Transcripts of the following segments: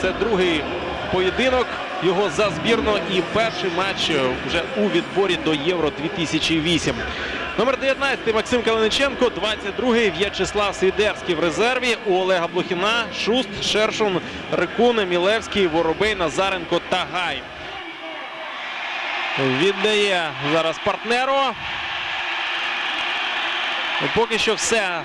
Це другий поєдинок його за збірну і перший матч вже у відборі до Євро 2008. Номер 19 Максим Калиниченко, 22-й В'ячеслав Свідерський в резерві. У Олега Блохіна, Шуст, Шершун, Рикун, Мілевський, Воробей, Назаренко та Гай. Віддає зараз партнеру. Поки що все,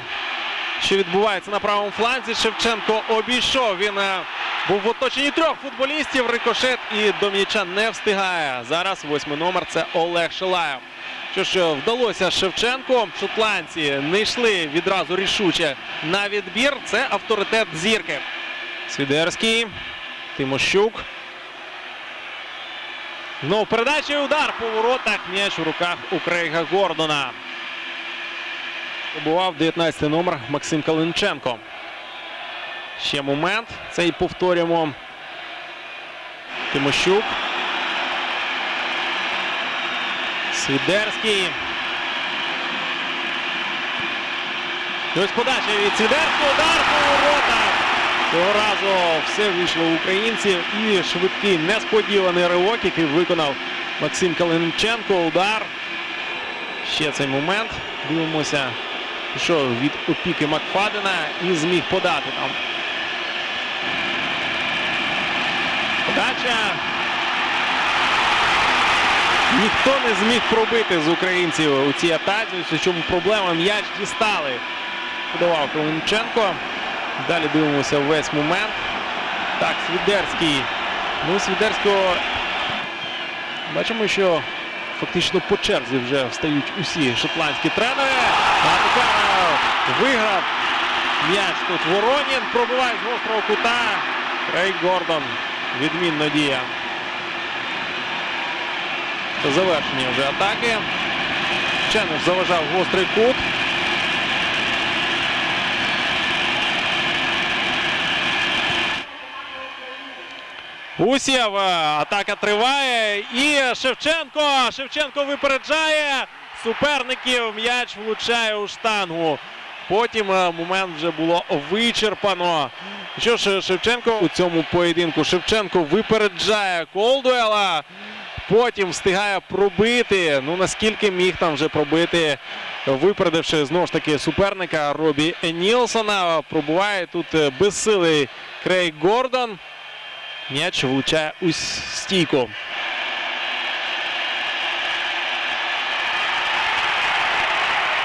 що відбувається на правому фланзі. Шевченко обійшов. Він е, був в оточенні трьох футболістів. Рикошет і до м'яча не встигає. Зараз восьмий номер це Олег Шилаєв. Що ж вдалося Шевченку. Шотландці не йшли відразу рішуче на відбір. Це авторитет зірки. Свідерський, Тимощук. Ну, передача і удар по воротах. М'яч у руках у Крейга Гордона. Побував 19 номер Максим Калинченко. Ще момент. Цей повторюємо. Тимощук. Свідерський. І ось подача від Свідерського. Удар по воротах. Цього разу все вийшло у українців. І швидкий несподіваний ривок, який виконав Максим Калинченко. Удар. Ще цей момент. Дивимося. Пішов від опіки Макфадена і зміг подати там. Подача. Ніхто не зміг пробити з українців у цій атаці. Чому проблема. М'яч дістали. Подавав Калинченко. Далі дивимося весь момент. Так, Свідерський. Ну, Свідерського бачимо, що фактично по черзі вже встають усі шотландські тренери. А тепер е, виграв м'яч тут Воронін. Пробиває з гострого кута. Рей Гордон. Відмінно діє. Завершення вже атаки. Ченеш заважав гострий кут. Усєв. е, Атака триває. І Шевченко. Шевченко випереджає суперників. М'яч влучає у штангу. Потім е, момент вже було вичерпано. Що ж, Шевченко у цьому поєдинку Шевченко випереджає Колдуела. Потім встигає пробити. Ну наскільки міг там вже пробити, випередивши знову ж таки суперника Робі Нілсона. Пробуває тут е, безсилий Крейг Гордон. М'яч влучає у стійку.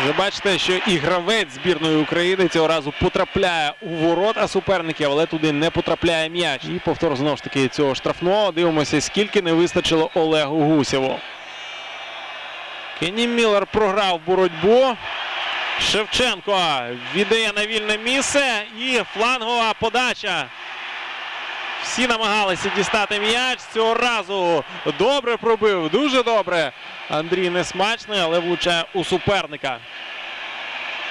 Ви бачите, що і гравець збірної України цього разу потрапляє у ворота суперників, але туди не потрапляє м'яч. І повтор знову ж таки цього штрафного. Дивимося, скільки не вистачило Олегу Гусєву. Кенні Міллер програв боротьбу. Шевченко віддає на вільне місце і флангова подача. Всі намагалися дістати м'яч. Цього разу добре пробив, дуже добре. Андрій несмачний, але влучає у суперника.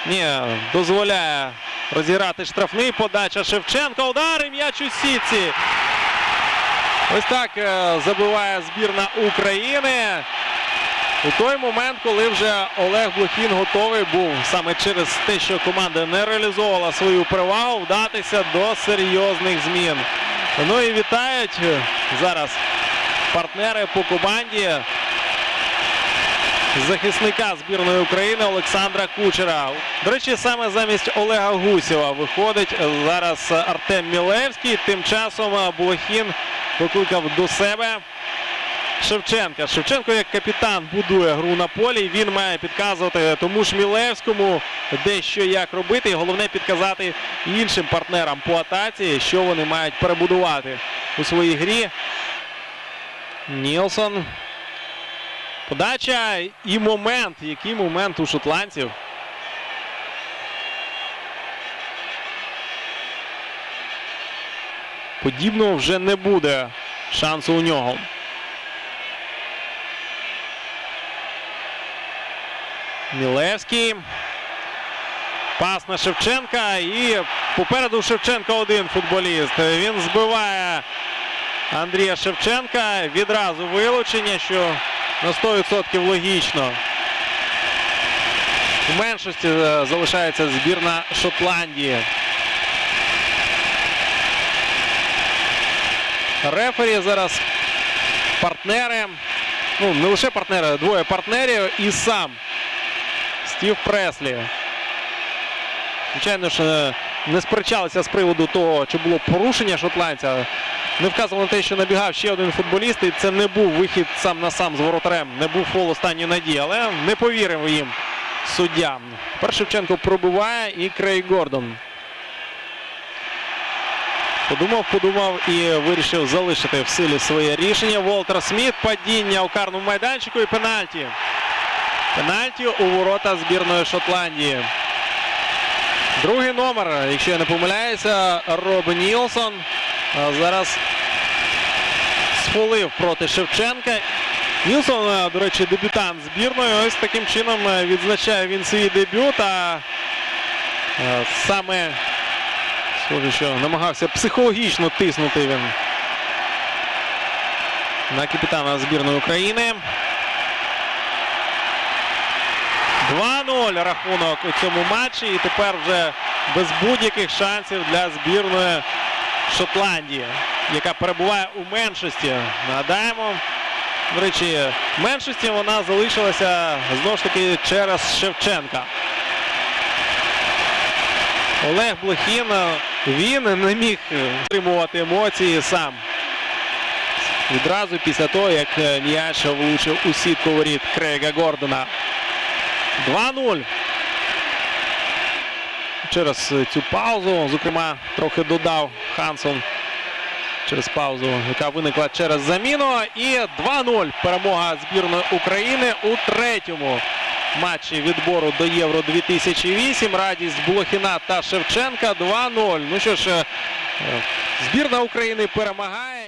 Ні, дозволяє розіграти штрафний. Подача Шевченка. Удар і м'яч у сітці. Ось так е, забиває збірна України. У той момент, коли вже Олег Блохін готовий був саме через те, що команда не реалізовувала свою перевагу, вдатися до серйозних змін. Ну і вітають зараз партнери по команді захисника збірної України Олександра Кучера. До речі, саме замість Олега Гусєва виходить зараз Артем Мілевський. Тим часом Блохін покликав до себе Шевченка. Шевченко як капітан будує гру на полі. Він має підказувати тому ж Мілевському, де що як робити. І головне підказати іншим партнерам по атаці, що вони мають перебудувати у своїй грі. Нілсон. Подача і момент. Який момент у шотландців? Подібного вже не буде шансу у нього. Мілевський. Пас на Шевченка. І попереду Шевченка один футболіст. Він збиває Андрія Шевченка. Відразу вилучення, що на 100% логічно. У меншості е, залишається збірна Шотландії. рефері зараз партнери. Ну, не лише партнери, двоє партнерів і сам Стів Преслі. Звичайно ж, е, не сперечалися з приводу того, чи було порушення шотландця. Не вказували на те, що набігав ще один футболіст, і це не був вихід сам на сам з воротарем, не був фол останньої надії, але не повірив їм суддям. Тепер Шевченко пробиває і Крей Гордон. Подумав, подумав і вирішив залишити в силі своє рішення. Волтер Сміт, падіння у карному майданчику і пенальті. Пенальті у ворота збірної Шотландії. Другий номер, якщо я не помиляюся, Роб Нілсон. Зараз схвалив проти Шевченка. Нілсон, е, до речі, дебютант збірної. Ось таким чином е, відзначає він свій дебют. А е, саме схоже, що намагався психологічно тиснути він на капітана збірної України. 2-0 рахунок у цьому матчі. І тепер вже без будь-яких шансів для збірної Шотландії, яка перебуває у меншості. Нагадаємо. До речі, в меншості вона залишилася знову ж таки через Шевченка. Олег Блохін, він не міг стримувати емоції сам. Відразу після того, як м'яч влучив у сітку воріт Крейга Гордона. 2-0. Через е, цю паузу, зокрема, трохи додав Хансон через паузу, яка виникла через заміну. І 2-0 перемога збірної України у третьому матчі відбору до Євро 2008. Радість Блохіна та Шевченка 2-0. Ну що ж, е, е, збірна України перемагає.